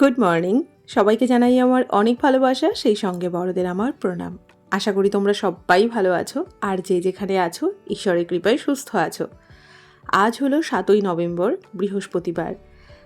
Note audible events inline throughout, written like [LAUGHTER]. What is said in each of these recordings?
Good morning সবাইকে জানাই আমার অনেক ভালোবাসা, সেই সঙ্গে বড়দের আমার প্রণাম। আশা করি তোমরা সবাই ভালো আছো, আর যে যেখানে আছো, ঈশ্বরের কৃপায় সুস্থ আছো। আজ হলো সাতই নভেম্বর, বৃহস্পতিবার।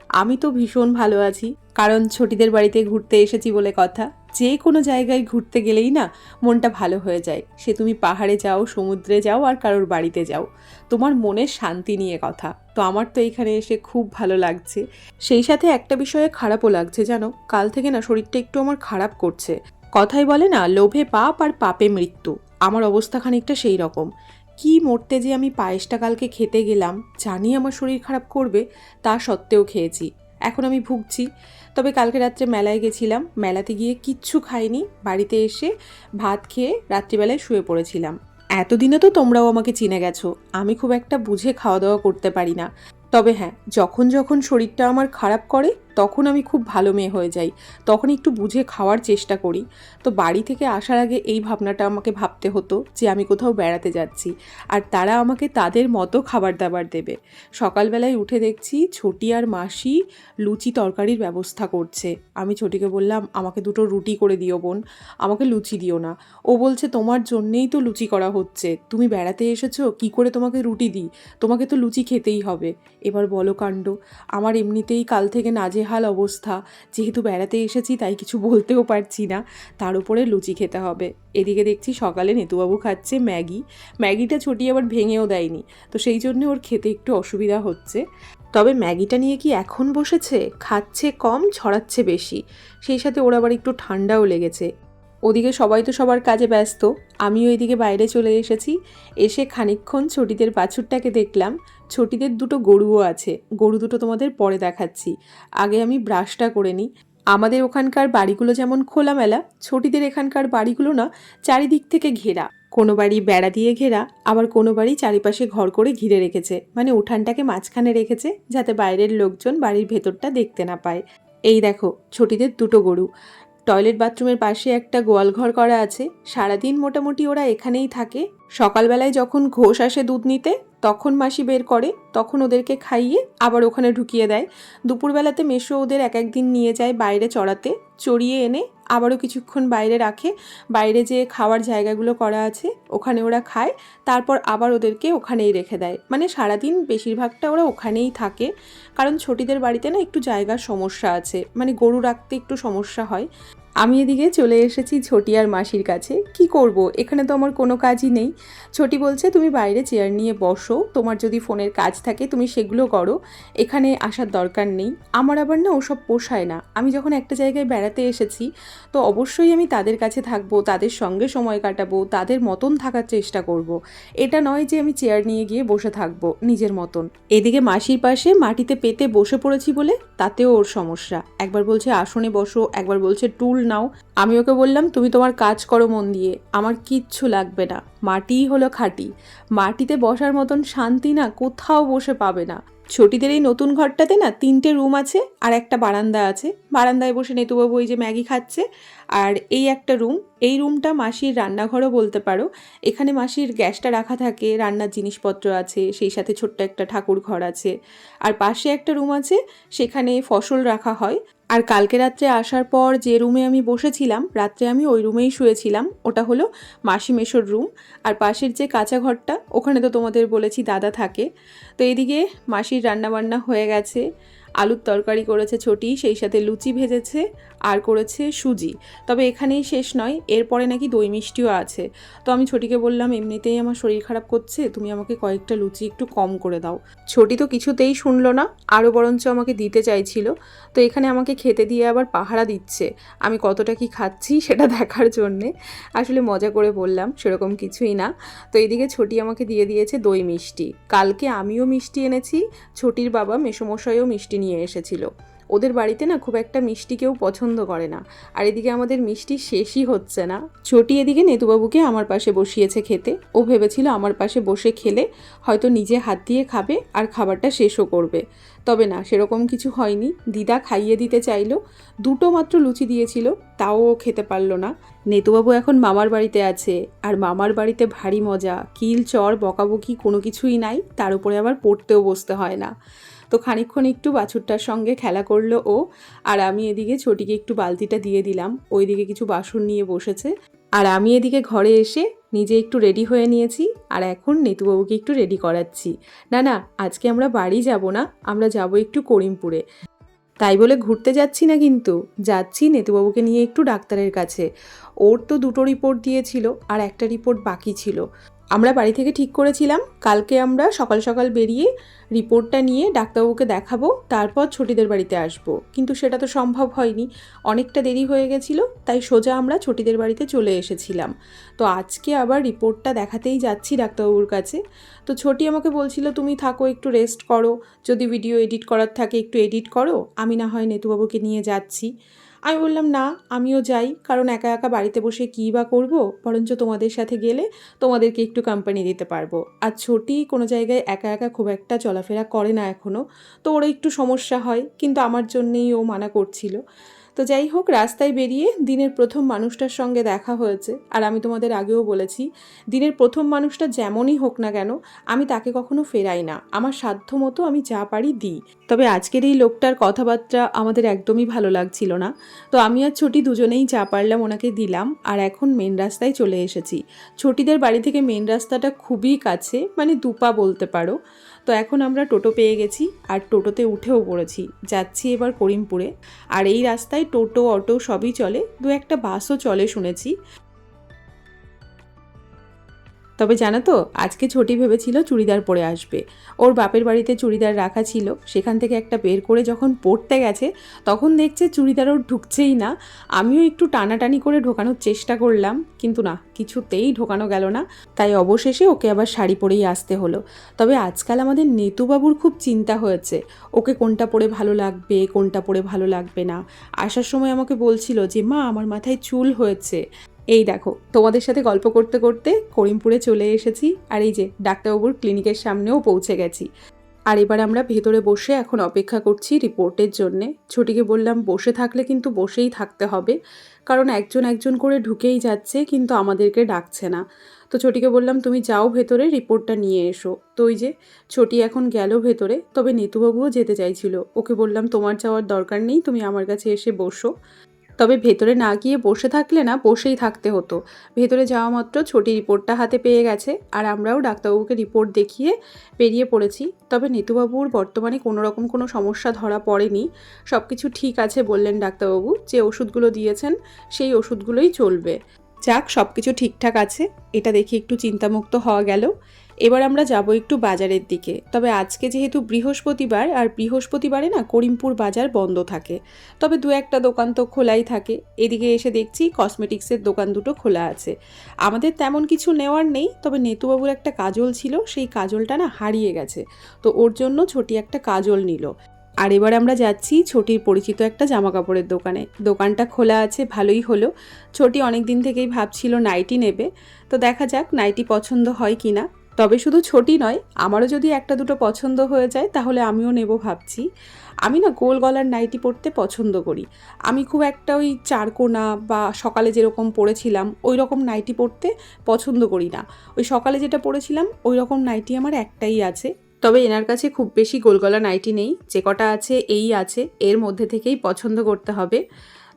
আমি তো ভীষণ ভালো আছি, কারণ ছোটিদের বাড়িতে ঘুরতে এসেছি বলে কথা। যে কোনো জায়গায় ঘুরতে গেলেই না মনটা ভালো হয়ে যায়। সে তুমি পাহাড়ে যাও, সমুদ্রে যাও আর কারোর বাড়িতে যাও। তোমার মনের শান্তি নিয়ে কথা। তো আমার তো এখানে এসে খুব ভালো লাগছে। সেই সাথে একটা বিষয়ে খারাপও লাগছে, জানো? কাল থেকে না শরীরটা একটু আমার খারাপ করছে। কথাই বলে না, লোভে পাপ আর পাপে মৃত্যু। আমার অবস্থা খানিকটা সেই রকম। কি মরতে যে আমি পায়েসটা কালকে খেতে গেলাম, জানি আমার শরীর খারাপ করবে, তা সত্ত্বেও খেয়েছি। এখন আমি ভুগছি। তবে কালকে রাত্রে মেলায় গেছিলাম। মেলাতে গিয়ে কিচ্ছু খাইনি। বাড়িতে এসে ভাত খেয়ে রাত্রিবেলায় শুয়ে পড়েছিলাম। এতদিনে তো তোমরাও আমাকে চিনে গেছো। আমি খুব একটা বুঝে খাওয়া দাওয়া করতে পারি না। তবে হ্যাঁ যখন যখন শরীরটা আমার খারাপ করে তখন আমি খুব ভালো মেয়ে হয়ে যাই। তখন একটু বুঝে খাওয়ার চেষ্টা করি। তো বাড়ি থেকে আসার আগে এই ভাবনাটা আমাকে ভাবতে হতো যে আমি কোথাও বেড়াতে যাচ্ছি। আর তারা আমাকে তাদের মতো খাবার দাবার দেবে। সকালবেলায় উঠে দেখছি ছোটি আর মাসি লুচি তরকারির ব্যবস্থা করছে। আমি ছোটিকে বললাম, আমাকে দুটো রুটি করে দিও বোন। আমাকে লুচি দিও না। ও বলছে, তোমার জন্যেই তো লুচি করা হচ্ছে। তুমি বেড়াতে এসেছ, কি করে তোমাকে রুটি দিই? তোমাকে তো লুচি খেতেই হবে। এবার বলো কাণ্ড, আমার এমনিতেই কাল থেকে নাজেহাল অবস্থা। যেহেতু বেড়াতে এসেছি, তাই কিছু বলতেও পারছি না। তার উপরে লুচি খেতে হবে। এদিকে দেখছি সকালে নেতুবাবু খাচ্ছে ম্যাগি। ম্যাগিটা ছোটি আবার ভেঙেও দেয়নি। তো সেই জন্য ওর খেতে একটু অসুবিধা হচ্ছে। তবে ম্যাগিটা নিয়ে কি এখন বসেছে? খাচ্ছে কম, ছড়াচ্ছে বেশি। সেই সাথে ওর আবার একটু ঠান্ডাও লেগেছে। ওদিকে সবাই তো সবার কাজে ব্যস্ত। আমিও এদিকে বাইরে চলে এসেছি। এসে খানিকক্ষণ ছটিদের বাছুরটাকে দেখলাম। ছটিদের দুটো গরুও আছে। গরু দুটো তোমাদের পরে দেখাচ্ছি। আগে আমি ব্রাশটা করে নিই। আমাদের ওখানকার বাড়িগুলো যেমন খোলামেলা, ছটিদের এখানকার বাড়িগুলো না চারিদিক থেকে ঘেরা। কোনো বাড়ি বেড়া দিয়ে ঘেরা, আবার কোনো বাড়ি চারিপাশে ঘর করে ঘিরে রেখেছে। মানে উঠানটাকে মাঝখানে রেখেছে, যাতে বাইরের লোকজন বাড়ির ভেতরটা দেখতে না পায়। এই দেখো, ছটিদের দুটো গরু। টয়লেট বাথরুমের পাশে একটা গোয়ালঘর করা আছে। সারাদিন মোটামুটি ওরা এখানেই থাকে। সকালবেলায় যখন ঘোষ আসে দুধ নিতে তখন মাসি বের করে, তখন ওদেরকে খাইয়ে আবার ওখানে ঢুকিয়ে দেয়। দুপুরবেলাতে মেশো ওদের এক একদিন নিয়ে যায় বাইরে চড়াতে, চড়িয়ে এনে আবারও কিছুক্ষণ বাইরে রাখে। বাইরে যে খাওয়ার জায়গাগুলো করা আছে, ওখানে ওরা খায়, তারপর আবার ওদেরকে ওখানেই রেখে দেয়। মানে সারাদিন বেশিরভাগটা ওরা ওখানেই থাকে। কারণ ছোটিদের বাড়িতে না একটু জায়গার সমস্যা আছে। মানে গরু রাখতে একটু সমস্যা হয়। আমি এদিকে চলে এসেছি ছোটি আর মাসির কাছে। কি করব? এখানে তো আমার কোনো কাজই নেই। ছোটি বলছে, তুমি বাইরে চেয়ার নিয়ে বসো। তোমার যদি ফোনের কাজ থাকে, তুমি সেগুলো করো। এখানে আসার দরকার নেই। আমার আবার না ওসব পোষায় না। আমি যখন একটা জায়গায় বেড়াতে এসেছি, তো অবশ্যই আমি তাদের কাছে থাকব, তাদের সঙ্গে সময় কাটাবো, তাদের মতন থাকার চেষ্টা করব। এটা নয় যে আমি চেয়ার নিয়ে গিয়ে বসে থাকব, নিজের মতন। এদিকে মাসির পাশে মাটিতে পেতে বসে পড়েছি বলে তাতেও ওর সমস্যা। একবার বলছে, আসনে বসো। একবার বলছে, টুল নাও। আমি ওকে বললাম, তুমি তোমার কাজ করো মন দিয়ে। আমার কিচ্ছু লাগবে না। মাটিই হলো খাঁটি। মাটিতে বসার মতন শান্তি না কোথাও বসে পাবে না। ছোটিদের এই নতুন ঘরটাতে না তিনটে রুম আছে আর একটা বারান্দা আছে। বারান্দায় বসে নেতুবাবু এই যে ম্যাগি খাচ্ছে। আর এই একটা রুম, এই রুমটা মাসির রান্নাঘরও বলতে পারো। এখানে মাসির গ্যাসটা রাখা থাকে, রান্নার জিনিসপত্র আছে, সেই সাথে ছোট্ট একটা ঠাকুর ঘর আছে। আর পাশে একটা রুম আছে, সেখানে ফসল রাখা হয়। আর কালকে রাত্রে আসার পর যে রুমে আমি বসেছিলাম, রাত্রে আমি ওই রুমেই শুয়েছিলাম। ওটা হলো মাসি মেশোর রুম। আর পাশের যে কাঁচা ঘরটা, ওখানে তো তোমাদের বলেছি দাদা থাকে। তো এদিকে মাসির রান্নাবান্না হয়ে গেছে। আলুর তরকারি করেছে ছোটি, সেই সাথে লুচি ভেজেছে আর করেছে সুজি। তবে এখানেই শেষ নয়, এরপরে নাকি দই মিষ্টিও আছে। তো আমি ছোটিকে বললাম, এমনিতেই আমার শরীর খারাপ করছে, তুমি আমাকে কয়েকটা লুচি একটু কম করে দাও। ছোটি তো কিছুতেই শুনলো না, আরও বরঞ্চ আমাকে দিতে চাইছিল। তো এখানে আমাকে খেতে দিয়ে আবার পাহারা দিচ্ছে। আমি কতটা কি খাচ্ছি সেটা দেখার জন্যে। আসলে মজা করে বললাম, সেরকম কিছুই না। তো এইদিকে ছোটি আমাকে দিয়ে দিয়েছে দই মিষ্টি। কালকে আমিও মিষ্টি এনেছি, ছোটির বাবা মেসমশাইও মিষ্টি নিয়ে এসেছিল। ওদের বাড়িতে না খুব একটা মিষ্টি কেউ পছন্দ করে না। আর এদিকে আমাদের মিষ্টি শেষই হচ্ছে না। ছোটি এদিকে নেতুবাবুকে আমার পাশে বসিয়েছে খেতে। ও ভেবেছিল আমার পাশে বসে খেলে হয়তো নিজে হাত দিয়ে খাবে আর খাবারটা শেষও করবে। তবে না, সেরকম কিছু হয়নি। দিদা খাইয়ে দিতে চাইলো। দুটো মাত্র লুচি দিয়েছিল, তাও ও খেতে পারল না। নেতুবাবু এখন মামার বাড়িতে আছে। আর মামার বাড়িতে ভারী মজা। কিল, চর, বকাবকি কোনো কিছুই নাই। তার উপরে আবার পড়তেও বসতে হয় না। তো খানিকক্ষণ একটু বাছুরটার সঙ্গে খেলা করল ও, আর আমি এদিকে ছোটিকে একটু বালতিটা দিয়ে দিলাম। ওইদিকে কিছু বাসন নিয়ে বসেছে। আর আমি এদিকে ঘরে এসে নিজে একটু রেডি হয়ে নিয়েছি, আর এখন নেতুবাবুকে একটু রেডি করাচ্ছি। না না, আজকে আমরা বাড়ি যাব না, আমরা যাব একটু করিমপুরে। তাই বলে ঘুরতে যাচ্ছি না কিন্তু, যাচ্ছি নেতুবাবুকে নিয়ে একটু ডাক্তারের কাছে। ওর তো দুটো রিপোর্ট দিয়েছিল, আর একটা রিপোর্ট বাকি ছিল। আমরা বাড়ি থেকে ঠিক করেছিলাম। কালকে আমরা সকাল সকাল বেরিয়ে রিপোর্টটা নিয়ে ডাক্তারবাবুকে দেখাবো, তারপর ছুটিদের বাড়িতে আসব। কিন্তু সেটা তো সম্ভব হয়নি। অনেকটা দেরি হয়ে গেছিল, তাই সোজা আমরা ছুটিদের বাড়িতে চলে এসেছিলাম। তো আজকে আবার রিপোর্টটা দেখাতেই যাচ্ছি ডাক্তারবাবুর কাছে। তো ছোটি আমাকে বলছিল, তুমি থাকো, একটু রেস্ট করো। যদি ভিডিও এডিট করার থাকে, একটু এডিট করো। আমি না হয় নেতুবাবুকে নিয়ে যাচ্ছি। আমি বললাম, না, আমিও যাই। কারণ একা একা বাড়িতে বসে কী বা করব? বরঞ্চ তোমাদের সাথে গেলে তোমাদেরকে একটু কোম্পানি দিতে পারব। আর ছোটি কোনো জায়গায় একা একা খুব একটা চলাফেরা করে না এখনও তো ওর একটু সমস্যা হয়, কিন্তু আমার জন্যেই ও মানা করছিল। তো যাই হোক, রাস্তায় বেরিয়ে দিনের প্রথম মানুষটার সঙ্গে দেখা হয়েছে। আর আমি তোমাদের আগেও বলেছি, দিনের প্রথম মানুষটা যেমনই হোক না কেন, আমি তাকে কখনো ফেরাই না। আমার সাধ্য মতো আমি যা পারি দিই। তবে আজকের এই লোকটার কথাবার্তা আমাদের একদমই ভালো লাগছিল না। তো আমি আর ছোটি দুজনেই যা পারলাম ওনাকে দিলাম, আর এখন মেন রাস্তায় চলে এসেছি। ছোটিদের বাড়ি থেকে মেন রাস্তাটা খুবই কাছে মানে দুপা বলতে পারো। তো এখন আমরা টোটো পেয়ে গেছি, আর টোটোতে উঠেও পড়েছি। যাচ্ছি এবার করিমপুরে। আর এই রাস্তায় টোটো অটো সবই চলে। দু একটা বাসও চলে শুনেছি। তবে জানো তো, আজকে ছোটি ভেবেছিল চুড়িদার পরে আসবে। ওর বাপের বাড়িতে চুড়িদার রাখা ছিল। সেখান থেকে একটা বের করে যখন পরতে গেছে, তখন দেখছে চুড়িদার ওর ঢুকছেই না। আমিও একটু টানাটানি করে ঢোকানোর চেষ্টা করলাম, কিন্তু না, কিছুতেই ঢোকানো গেল না। তাই অবশেষে ওকে আবার শাড়ি পরেই আসতে হলো। তবে আজকাল আমাদের নেতুবাবুর খুব চিন্তা হয়েছে। ওকে কোনটা পরে ভালো লাগবে, কোনটা পরে ভালো লাগবে না। আসার সময় আমাকে বলছিল যে, মা, আমার মাথায় চুল হয়েছে। এই দেখো, তোমাদের সাথে গল্প করতে করতে করিমপুরে চলে এসেছি আর এই যে ডাক্তারবাবুর ক্লিনিকের সামনেও পৌঁছে গেছি। আর এবার আমরা ভেতরে বসে এখন অপেক্ষা করছি রিপোর্টের জন্যে। ছুটিকে বললাম, বসে থাকলে কিন্তু বসেই থাকতে হবে। কারণ একজন একজন করে ঢুকেই যাচ্ছে, কিন্তু আমাদেরকে ডাকছে না। তো ছোটিকে বললাম, তুমি যাও ভেতরে, রিপোর্টটা নিয়ে এসো। তো ওই যে ছোটি এখন গেল ভেতরে, তবে নেতুবাবুও যেতে চাইছিল। ওকে বললাম, তোমার যাওয়ার দরকার নেই, তুমি আমার কাছে এসে বসো। তবে ভেতরে না গিয়ে বসে থাকলে না বসেই থাকতে হতো। ভেতরে যাওয়া মাত্র ছোটি রিপোর্টটা হাতে পেয়ে গেছে আর আমরাও ডাক্তারবাবুকে রিপোর্ট দেখিয়ে বেরিয়ে পড়েছি। তবে নেতুবাবুর বর্তমানে কোনো রকম কোনো সমস্যা ধরা পড়েনি। সব কিছু ঠিক আছে বললেন ডাক্তারবাবু। যে ওষুধগুলো দিয়েছেন সেই ওষুধগুলোই চলবে। যাক সব কিছু ঠিকঠাক আছে। এটা দেখে একটু চিন্তামুক্ত হওয়া গেল। এবার আমরা যাব একটু বাজারের দিকে। তবে আজকে যেহেতু বৃহস্পতিবার, আর বৃহস্পতিবারে না করিমপুর বাজার বন্ধ থাকে। তবে দু একটা দোকান তো খোলাই থাকে। এদিকে এসে দেখছি কসমেটিক্সের দোকান দুটো খোলা আছে। আমাদের তেমন কিছু নেওয়ার নেই, তবে নেতুবাবুর একটা কাজল ছিল। সেই কাজলটা না হারিয়ে গেছে। তো ওর জন্য ছোটি একটা কাজল নিল। আর এবার আমরা যাচ্ছি ছোটির পরিচিত একটা জামা কাপড়ের দোকানে। দোকানটা খোলা আছে, ভালোই হলো। ছোটি অনেক দিন থেকেই ভাবছিল নাইটি নেবে। তো দেখা যাক নাইটি পছন্দ হয় কি না। তবে শুধু ছোটি নয়, আমারও যদি একটা দুটো পছন্দ হয়ে যায়, তাহলে আমিও নেব ভাবছি। আমি না গোল গলার নাইটি পরতে পছন্দ করি। আমি খুব একটা ওই চারকোনা বা সকালে যেরকম পরেছিলাম ওই রকম নাইটি পরতে পছন্দ করি না। ওই সকালে যেটা পরেছিলাম ওই রকম নাইটি আমার একটাই আছে। তবে এনার কাছে খুব বেশি গোলগলা নাইটি নেই, যে কটা আছে এই আছে, এর মধ্যে থেকেই পছন্দ করতে হবে।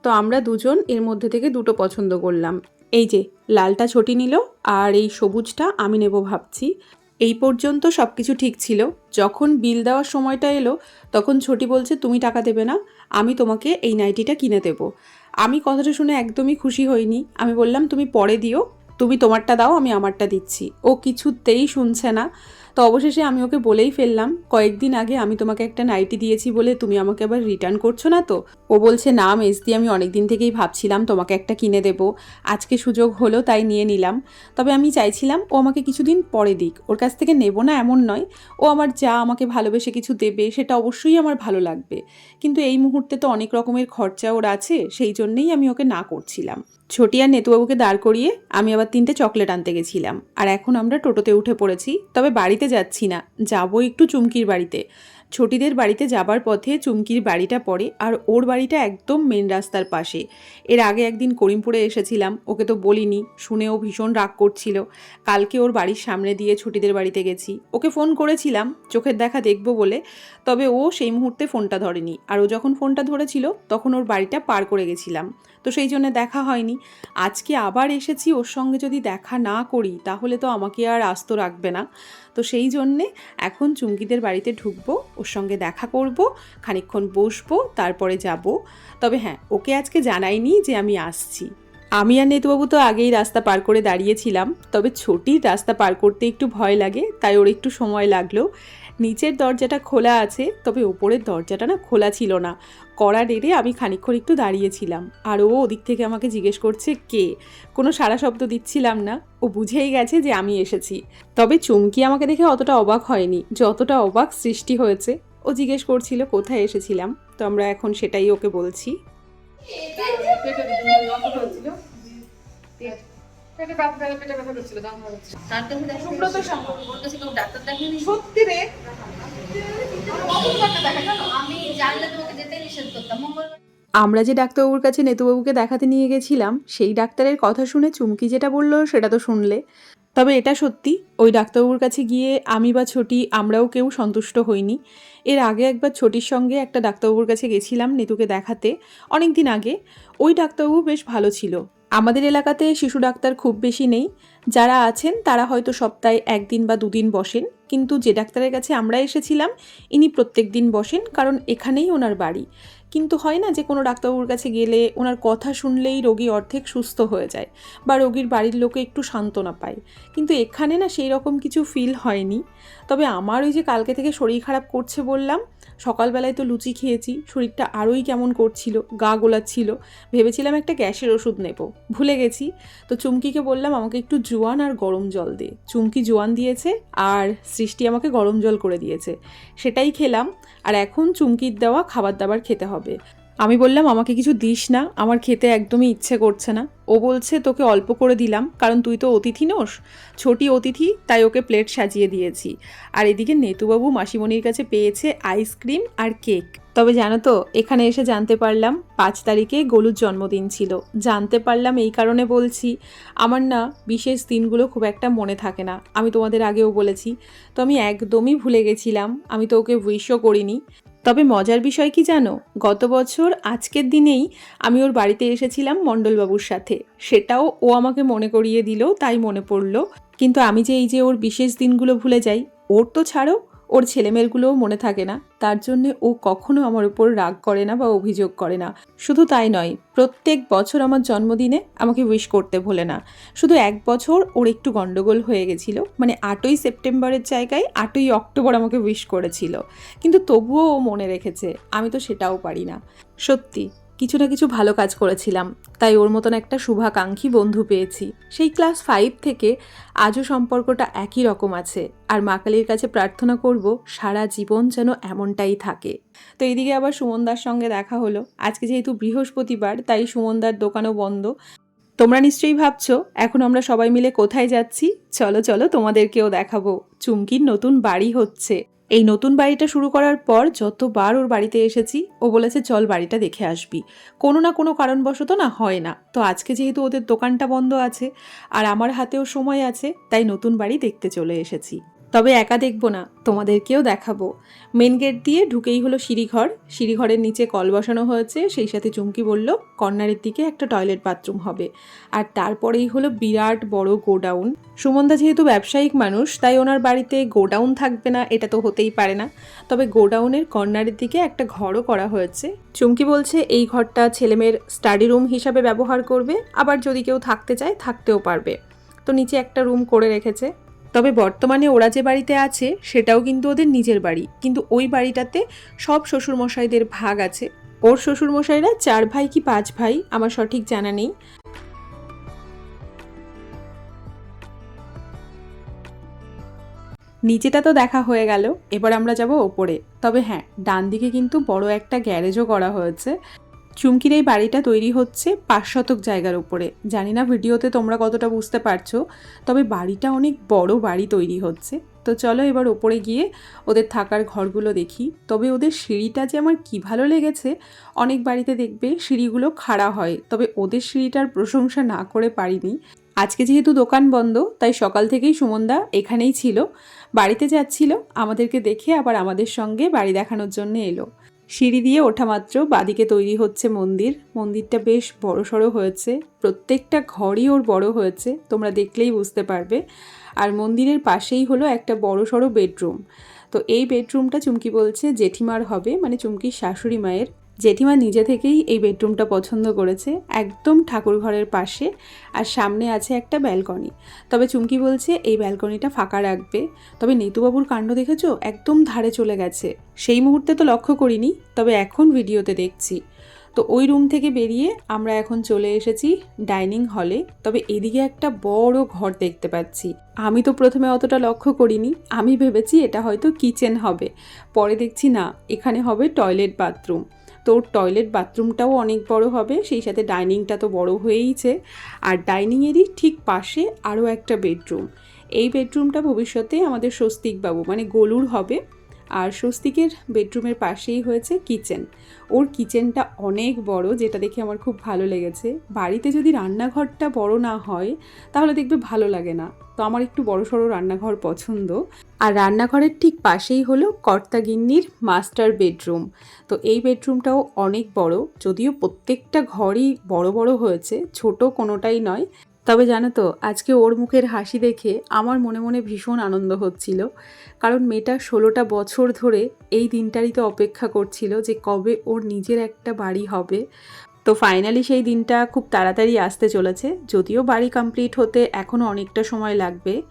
তো আমরা দুজন এর মধ্যে থেকে দুটো পছন্দ করলাম। এই যে, লালটা ছটি নিল আর এই সবুজটা আমি নেব ভাবছি। এই পর্যন্ত সব কিছু ঠিক ছিল। যখন বিল দেওয়ার সময়টা এলো, তখন ছোটি বলছে, তুমি টাকা দেবে না, আমি তোমাকে এই নাইটিটা কিনে দেবো। আমি কথাটা শুনে একদমই খুশি হইনি। আমি বললাম, তুমি পরে দিও, তুমি তোমারটা দাও, আমি আমারটা দিচ্ছি। ও কিছুতেই শুনছে না। তো অবশেষে আমি ওকে বলেই ফেললাম, কয়েকদিন আগে আমি তোমাকে একটা নাইটি দিয়েছি বলে তুমি আমাকে আবার রিটার্ন করছ না তো? ও বলছে, না মেজদি আমি অনেক দিন থেকেই ভাবছিলাম তোমাকে একটা কিনে দেব। আজকে সুযোগ হলো, তাই নিয়ে নিলাম। তবে আমি চাইছিলাম ও আমাকে কিছুদিন পরে দিক। ওর কাছ থেকে নেব না এমন নয়। ও আমার যা আমাকে ভালোবেসে কিছু দেবে, সেটা অবশ্যই আমার ভালো লাগবে। কিন্তু এই মুহূর্তে তো অনেক রকমের খরচা ওর আছে, সেই জন্যেই আমি ওকে না করছিলাম। ছোটি আর নেতুবাবুকে দাঁড় করিয়ে আমি আবার তিনটে চকলেট আনতে গেছিলাম। আর এখন আমরা টোটোতে উঠে পড়েছি, তবে বাড়িতে যাচ্ছি না, যাব একটু চুমকির বাড়িতে। ছটিদের বাড়িতে যাবার পথে চুমকির বাড়িটা পড়ে আর ওর বাড়িটা একদম মেন রাস্তার পাশে। এর আগে একদিন করিমপুরে এসেছিলাম, ওকে তো বলিনি, শুনে ও ভীষণ রাগ করছিল। কালকে ওর বাড়ির সামনে দিয়ে ছুটিদের বাড়িতে গেছি। ওকে ফোন করেছিলাম, চোখের দেখা দেখব বলে, তবে ও সেই মুহূর্তে ফোনটা ধরেনি। আর ও যখন ফোনটা ধরেছিল, তখন ওর বাড়িটা পার করে গেছিলাম। তো সেই জন্য দেখা হয়নি। আজকে আবার এসেছি, ওর সঙ্গে যদি দেখা না করি, তাহলে তো আমাকে আর আস্ত রাখবে না। তো সেই জন্যে এখন চুমকিদের বাড়িতে ঢুকবো, ওর সঙ্গে দেখা করব খানিক্ষণ বসবো, তারপরে যাব। তবে হ্যাঁ ওকে আজকে জানাইনি যে আমি আসছি। আমি আর নেতুবাবু তো আগেই রাস্তা পার করে দাঁড়িয়েছিলাম, তবে ছোটির রাস্তা পার করতে একটু ভয় লাগে, তাই ওর একটু সময় লাগল। নিচের দরজাটা খোলা আছে তবে ওপরের দরজাটা না খোলা ছিল না কড়া ডেড়ে আমি খানিকক্ষণ একটু দাঁড়িয়েছিলাম আর ও ওদিক থেকে আমাকে জিজ্ঞেস করছে কে কোনো সারা শব্দ দিচ্ছিলাম না ও বুঝেই গেছে যে আমি এসেছি তবে চুমকি আমাকে দেখে অতটা অবাক হয়নি যতটা অবাক সৃষ্টি হয়েছে ও জিজ্ঞেস করছিল কোথায় এসেছিলাম তো আমরা এখন সেটাই ওকে বলছি পেটে ব্যথা পেটে ব্যথা করছিল দাম হচ্ছে তার কাছে দেখা সুব্রত সাহা। ওর কেউ ডাক্তার দেখেনি সত্যি রে। আমি জানলে তোমাকে যেতে নিষেধ করতাম মঙ্গলবার। আমরা যে ডাক্তারবাবুর কাছে নেতুবাবুকে দেখাতে নিয়ে গেছিলাম সেই ডাক্তারের কথা শুনে চুমকি যেটা বলল সেটা তো শুনলে। তবে এটা সত্যি ওই ডাক্তারবাবুর কাছে গিয়ে আমি বা ছোটি আমরাও কেউ সন্তুষ্ট হইনি। এর আগে একবার ছোটির সঙ্গে একটা ডাক্তারবাবুর কাছে গেছিলাম নেতুকে দেখাতে অনেক দিন আগে। ওই ডাক্তারবাবু বেশ ভালো ছিল। আমাদের এলাকাতে শিশু ডাক্তার খুব বেশি নেই। যারা আছেন, তারা হয়তো সপ্তাহে একদিন বা দুদিন বসেন। কিন্তু যে ডাক্তারের কাছে আমরা এসেছিলাম, ইনি প্রত্যেক দিন বসেন, কারণ এখানেই ওনার বাড়ি। কিন্তু হয় না যে কোনো ডাক্তারবাবুর কাছে গেলে ওনার কথা শুনলেই রোগী অর্ধেক সুস্থ হয়ে যায় বা রোগীর বাড়ির লোকে একটু সান্ত্বনা পায়। কিন্তু এখানে না সেই রকম কিছু ফিল হয়নি। তবে আমার ওই যে কালকে থেকে শরীর খারাপ করছে বললাম, সকালবেলায় তো লুচি খেয়েছি, শরীরটা আরোই কেমন করছিল, গা গোলাচ্ছিল, ভেবেছিলাম একটা গ্যাসের ওষুধ নেব। ভুলে গেছি। তো চুমকিকে বললাম, আমাকে একটু জোয়ান আর গরম জল দে। চুমকি জোয়ান দিয়েছে আর সৃষ্টি আমাকে গরম জল করে দিয়েছে। সেটাই খেলাম। আর এখন চুমকির দেওয়া খাবার দাবার খেতে হবে। আমি বললাম, আমাকে কিছু দিস না, আমার খেতে একদমই ইচ্ছে করছে না। ও বলছে, তোকে অল্প করে দিলাম, কারণ তুই তো অতিথি নোস, ছোটি অতিথি, তাই ওকে প্লেট সাজিয়ে দিয়েছি। আর এদিকে নেতুবাবু মাসিমণির কাছে পেয়েছে আইসক্রিম আর কেক। তবে জানো তো, এখানে এসে জানতে পারলাম, পাঁচ তারিখে গলুর জন্মদিন ছিল। জানতে পারলাম এই কারণে বলছি, আমার না বিশেষ দিনগুলো খুব একটা মনে থাকে না। আমি তোমাদের আগেও বলেছি। তো আমি একদমই ভুলে গেছিলাম, আমি তো ওকে উইশও করিনি। তবে মজার বিষয় কি জানো? গত বছর আজকের দিনেই আমি ওর বাড়িতে এসেছিলাম মণ্ডলবাবুর সাথে। সেটাও ও আমাকে মনে করিয়ে দিল, তাই মনে পড়ল। কিন্তু আমি যে এই যে ওর বিশেষ দিনগুলো ভুলে যাই, ওর তো ছাড়ো ওর ছেলেমেয়েরগুলোও মনে থাকে না। তার জন্যে ও কখনো আমার উপর রাগ করে না বা অভিযোগ করে না। শুধু তাই নয়, প্রত্যেক বছর আমার জন্মদিনে আমাকে উইশ করতে ভোলে না। শুধু এক বছর ওর একটু গন্ডগোল হয়ে গেছিল মানে আটই সেপ্টেম্বরের জায়গায় আটই অক্টোবর আমাকে উইশ করেছিল। কিন্তু তবুও ও মনে রেখেছে, আমি তো সেটাও পারি না। সত্যি কিছু না কিছু ভালো কাজ করেছিলাম, তাই ওর মতন একটা শুভাকাঙ্ক্ষী বন্ধু পেয়েছি। সেই ক্লাস ফাইভ থেকে আজও সম্পর্কটা একই রকম আছে, আর মা কালীর কাছে প্রার্থনা করব সারা জীবন যেন এমনটাই থাকে। তো এইদিকে আবার সুমনদার সঙ্গে দেখা হলো। আজকে যেহেতু বৃহস্পতিবার, তাই সুমনদার দোকানও বন্ধ। তোমরা নিশ্চয়ই ভাবছ, এখন আমরা সবাই মিলে কোথায় যাচ্ছি? চলো চলো তোমাদেরকেও দেখাবো। চুমকির নতুন বাড়ি হচ্ছে। এই নতুন বাড়িটা শুরু করার পর যতবার ওর বাড়িতে এসেছি, ও বলেছে, চল বাড়িটা দেখে আসবি। কোনো না কোনো কারণবশত না হয় না। তো আজকে যেহেতু ওদের দোকানটা বন্ধ আছে, আর আমার হাতেও সময় আছে, তাই নতুন বাড়ি দেখতে চলে এসেছি। তবে একা দেখব না, তোমাদেরকেও দেখাবো। মেন গেট দিয়ে ঢুকেই হলো সিঁড়িঘর। সিঁড়িঘরের নিচে কল বসানো হয়েছে, সেই সাথে চুমকি বলল, কর্নারের দিকে একটা টয়লেট বাথরুম হবে। আর তারপরেই হলো বিরাট বড় গোডাউন। সুমনদা যেহেতু ব্যবসায়িক মানুষ, তাই ওনার বাড়িতে গোডাউন থাকবে না, এটা তো হতেই পারে না। তবে গোডাউনের কর্নারের দিকে একটা ঘরও করা হয়েছে। চুমকি বলছে, এই ঘরটা ছেলেমেয়ের স্টাডি রুম হিসাবে ব্যবহার করবে, আবার যদি কেউ থাকতে চায়, থাকতেও পারবে। তো নিচে একটা রুম করে রেখেছে। তবে বর্তমানে ওরা যে বাড়িতে আছে, সেটাও কিন্তু ওদের নিজের বাড়ি। কিন্তু ওই বাড়িটাতে সব শ্বশুরমশাইদের ভাগ আছে। ওর শ্বশুরমশাইরা চার ভাই কি পাঁচ ভাই, আমার সঠিক জানা নেই। নিচেটা তো দেখা হয়ে গেল, এবার আমরা যাব ওপরে। তবে হ্যাঁ ডান দিকে কিন্তু বড় একটা গ্যারেজও করা হয়েছে। চুমকির এই বাড়িটা তৈরি হচ্ছে পাঁচ শতক জায়গার উপরে। জানি না ভিডিওতে তোমরা কতটা বুঝতে পারছ, তবে বাড়িটা অনেক বড় বাড়ি তৈরি হচ্ছে। তো চলো এবার ওপরে গিয়ে ওদের থাকার ঘরগুলো দেখি। তবে ওদের সিঁড়িটা যে আমার কী ভালো লেগেছে, অনেক বাড়িতে দেখবে সিঁড়িগুলো খাড়া হয়, তবে ওদের সিঁড়িটার প্রশংসা না করে পারিনি। আজকে যেহেতু দোকান বন্ধ, তাই সকাল থেকেই সুমনদা এখানেই ছিল। বাড়িতে যাচ্ছিল, আমাদেরকে দেখে আবার আমাদের সঙ্গে বাড়ি দেখানোর জন্য এলো। সিঁড়ি দিয়ে ওঠা মাত্র, বাদিকে তৈরি হচ্ছে মন্দির। মন্দিরটা বেশ বড় সড়ো হয়েছে। প্রত্যেকটা ঘরই ওর বড় হয়েছে, তোমরা দেখলেই বুঝতে পারবে। আর মন্দিরের পাশেই হলো একটা বড় সড়ো বেডরুম। তো এই বেডরুমটা চুমকি বলছে জেঠিমার হবে মানে চুমকির শাশুড়ি মায়ের। জেঠিমা নিজে থেকেই এই বেডরুমটা পছন্দ করেছে, একদম ঠাকুর ঘরের পাশে আর সামনে আছে একটা ব্যালকনি। তবে চুমকি বলছে, এই ব্যালকনিটা ফাঁকা রাখবে। তবে নেতুবাবুর কাণ্ড দেখেছ? একদম ধারে চলে গেছে। সেই মুহূর্তে তো লক্ষ্য করিনি, তবে এখন ভিডিওতে দেখছি। তো ওই রুম থেকে বেরিয়ে আমরা এখন চলে এসেছি ডাইনিং হলে। তবে এদিকে একটা বড় ঘর দেখতে পাচ্ছি। আমি তো প্রথমে অতটা লক্ষ্য করিনি, আমি ভেবেছি এটা হয়তো কিচেন হবে। পরে দেখছি না, এখানে হবে টয়লেট বাথরুম। তো টয়লেট বাথরুমটাও অনেক বড় হবে, সেই সাথে ডাইনিংটা তো বড় হয়েইছে। আর ডাইনিংয়েরই ঠিক পাশে আরও একটা বেডরুম এই বেডরুমটা ভবিষ্যতে আমাদের স্বস্তিকবাবু মানে গলুর হবে। আর স্বস্তিকের বেডরুমের পাশেই হয়েছে কিচেন। ওর কিচেনটা অনেক বড়, যেটা দেখে আমার খুব ভালো লেগেছে। বাড়িতে যদি রান্নাঘরটা বড় না হয়, তাহলে দেখবে ভালো লাগে না। তো আমার একটু বড় সড়ো রান্নাঘর পছন্দ। আর রান্নাঘরের ঠিক পাশেই হলো কর্তাগিন্নির মাস্টার বেডরুম। তো এই বেডরুমটাও অনেক বড়, যদিও প্রত্যেকটা ঘরই বড় বড় হয়েছে, ছোট কোনোটাই নয়। তবে জানো তো, আজকে ওর মুখের হাসি দেখে আমার মনে মনে ভীষণ আনন্দ হচ্ছিল। কারণ মেয়েটা ষোলোটা বছর ধরে এই দিনটারই তো অপেক্ষা করছিল যে কবে ওর নিজের একটা বাড়ি হবে। তো ফাইনালি সেই দিনটা খুব তাড়াতাড়ি আসতে চলেছে। যদিও বাড়ি কমপ্লিট হতে এখনও অনেকটা সময় লাগবে।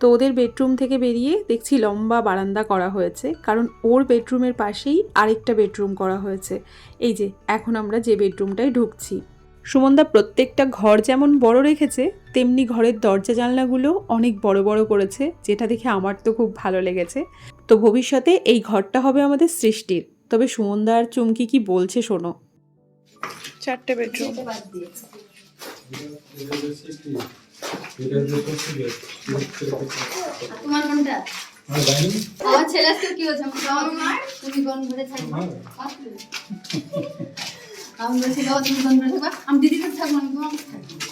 তো ওদের বেডরুম থেকে বেরিয়ে দেখছি লম্বা বারান্দা করা হয়েছে। কারণ ওর বেডরুমের পাশেই আরেকটা বেডরুম করা হয়েছে। এই যে, এখন আমরা যে বেডরুমটায় ঢুকছি। সুমনদা প্রত্যেকটা ঘর যেমন বড় রেখেছে তেমনি ঘরের দরজা জানলাগুলো অনেক বড় বড় করেছে যেটা দেখে আমার তো খুব ভালো লেগেছে। তো ভবিষ্যতে এই ঘরটা হবে আমাদের সৃষ্টির। তবে সুমনদা আর চুমকি কি বলছে শোনো। চারটে বেডরুম। তোমার কোনটা? আমার ছেলে কি হচ্ছে তুমি কোন ঘরে থাকবে। [LAUGHS]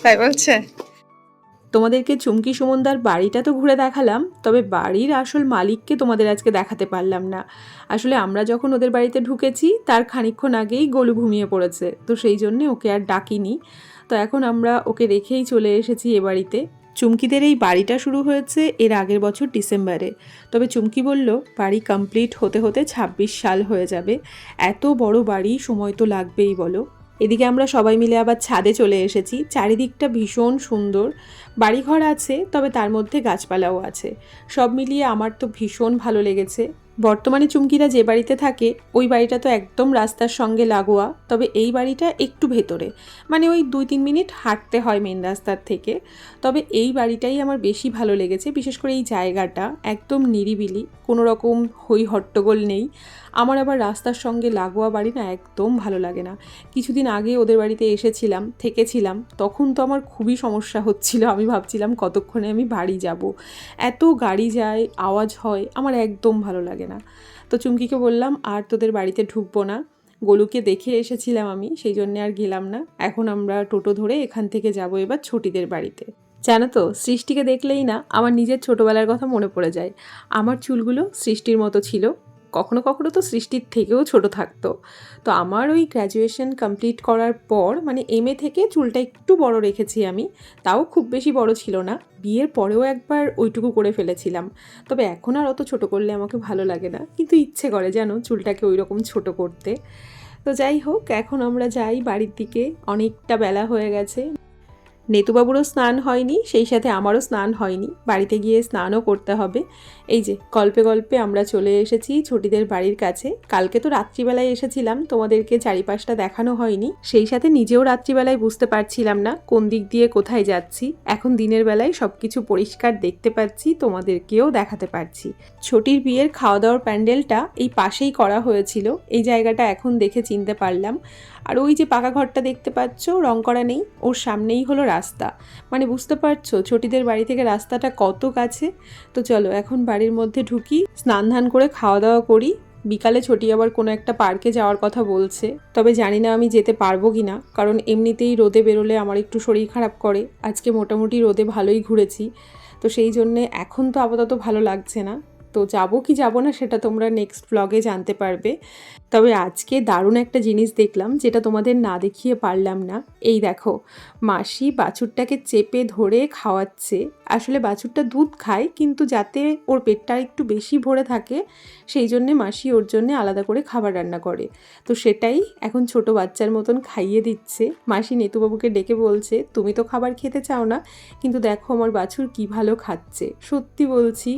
তাই বলছে? তোমাদেরকে চুমকি সুমনদার বাড়িটা তো ঘুরে দেখালাম তবে বাড়ির আসল মালিককে তোমাদের আজকে দেখাতে পারলাম না। আসলে আমরা যখন ওদের বাড়িতে ঢুকেছি তার খানিকক্ষণ আগেই গলু ঘুমিয়ে পড়েছে। তো সেই জন্যে ওকে আর ডাকিনি। তো এখন আমরা ওকে রেখেই চলে এসেছি এ বাড়িতে। চুমকিদের এই বাড়িটা শুরু হয়েছে এর আগের বছর ডিসেম্বরে। তবে চুমকি বলল, বাড়ি কমপ্লিট হতে হতে ছাব্বিশ সাল হয়ে যাবে। এত বড় বাড়ি, সময় তো লাগবেই বলো। এদিকে আমরা সবাই মিলে আবার ছাদে চলে এসেছি। চারিদিকটা ভীষণ সুন্দর। বাড়িঘর আছে, তবে তার মধ্যে গাছপালাও আছে। সব মিলিয়ে আমার তো ভীষণ ভালো লেগেছে। বর্তমানে চুমকিরা যে বাড়িতে থাকে, ওই বাড়িটা তো একদম রাস্তার সঙ্গে লাগোয়া, তবে এই বাড়িটা একটু ভেতরে। মানে ওই দুই তিন মিনিট হাঁটতে হয় মেন রাস্তার থেকে। তবে এই বাড়িটাই আমার বেশি ভালো লেগেছে, বিশেষ করে এই জায়গাটা একদম নিরিবিলি, কোনো রকম হই হট্টগোল নেই। আমার আবার রাস্তার সঙ্গে লাগোয়া বাড়ি না একদম ভালো লাগে না। কিছুদিন আগে ওদের বাড়িতে এসেছিলাম, থেকেছিলাম, তখন তো আমার খুবই সমস্যা হচ্ছিল। আমি ভাবছিলাম কতক্ষণে আমি বাড়ি যাব। এত গাড়ি যায়, আওয়াজ হয়, আমার একদম ভালো লাগে না। তো চুমকিকে বললাম, আর তোদের বাড়িতে ঢুকবো না। গোলুকে দেখে এসেছিলাম আমি, সেই জন্যে আর গেলাম না। এখন আমরা টোটো ধরে এখান থেকে যাব এবার ছুটিদের বাড়িতে। জানো তো, সৃষ্টিকে দেখলেই না, আমার নিজের ছোটোবেলার কথা মনে পড়ে যায়। আমার চুলগুলো সৃষ্টির মতো ছিল। কখনো কখনো তো সৃষ্টির থেকেও ছোট থাকতো। তো আমার ওই গ্র্যাজুয়েশন কমপ্লিট করার পর মানে এম থেকে চুলটা একটু বড় রেখেছি আমি, তাও খুব বেশি বড় ছিল না। বিয়ের পরেও একবার ওইটুকু করে ফেলেছিলাম। তবে এখন আর অত ছোট করলে আমাকে ভালো লাগে না। কিন্তু ইচ্ছে করে যেন চুলটাকে ওই রকম ছোট করতে। তো যাই হোক, এখন আমরা যাই বাড়ির দিকে। অনেকটা বেলা হয়ে গেছে। নেতুবাবুরও স্নান হয়নি, সেই সাথে আমারও স্নান হয়নি। বাড়িতে গিয়ে স্নানও করতে হবে। এই যে, গল্পে গল্পে আমরা চলে এসেছি ছুটিদের বাড়ির কাছে। কালকে তো রাত্রিবেলায় এসেছিলাম, তোমাদেরকে চারিপাশটা দেখানো হয়নি। সেই সাথে নিজেও রাত্রিবেলায় বুঝতে পারছিলাম না কোন দিক দিয়ে কোথায় যাচ্ছি। এখন দিনের বেলায় সব কিছু পরিষ্কার দেখতে পাচ্ছি, তোমাদেরকেও দেখাতে পারছি। ছোটির বিয়ের খাওয়া দাওয়ার প্যান্ডেলটা এই পাশেই করা হয়েছিল। এই জায়গাটা এখন দেখে চিনতে পারলাম। আর ওই যে পাকা ঘরটা দেখতে পাচ্ছ রং করা নেই। ওর সামনেই হলো রাস্তা। মানে বুঝতে পারছ? ছোটিদের বাড়ি থেকে রাস্তাটা কত কাছে? তো চলো, এখন বাড়ির মধ্যে ঢুকি, স্নান ধান করে খাওয়া দাওয়া করি। বিকালে ছোটি আবার কোনো একটা পার্কে যাওয়ার কথা বলছে। তবে জানি না আমি যেতে পারব কি না, কারণ এমনিতেই রোদে বেরোলে আমার একটু শরীর খারাপ করে। আজকে মোটামুটি রোদে ভালোই ঘুরেছি। তো সেই জন্যে এখন তো আপাতত ভালো লাগছে না। তো যাব কি যাব না সেটা তোমরা নেক্সট ব্লগে জানতে পারবে। তবে আজকে দারুণ একটা জিনিস দেখলাম যেটা তোমাদের না দেখিয়ে পারলাম না। এই দেখো, মাসি বাছুরটাকে চেপে ধরে খাওয়াচ্ছে। আসলে বাছুরটা দুধ খায়, কিন্তু যাতে ওর পেটটা একটু বেশি ভরে থাকে, সেই জন্যে মাসি ওর জন্য আলাদা করে খাবার রান্না করে। তো সেটাই এখন ছোট বাচ্চার মতন খাইয়ে দিচ্ছে। মাসি নেতুবাবুকে ডেকে বলছে, তুমি তো খাবার খেতে চাও না, কিন্তু দেখো আমার বাছুর কি ভালো খাচ্ছে। সত্যি বলছি,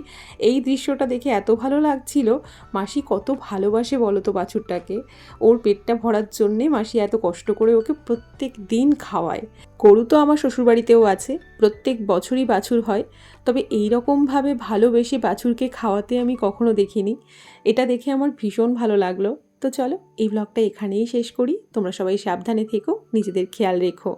এই দৃশ্যটা দেখে এত ভালো লাগছিল। মাসি কত ভালোবাসে বলো তো বাছুরটাকে ওর পেটটা ভরার জন্যে মাসি এত কষ্ট করে ওকে প্রত্যেক দিন খাওয়ায়। গরু তো আমার শ্বশুরবাড়িতেও আছে, প্রত্যেক বছরই বাছুর হয়। তবে এই রকমভাবে ভালোবেসে বাছুরকে খাওয়াতে আমি কখনো দেখিনি। এটা দেখে আমার ভীষণ ভালো লাগল। তো চলো, এই ব্লগটা এখানেই শেষ করি। তোমরা সবাই সাবধানে থেকো, নিজেদের খেয়াল রেখো।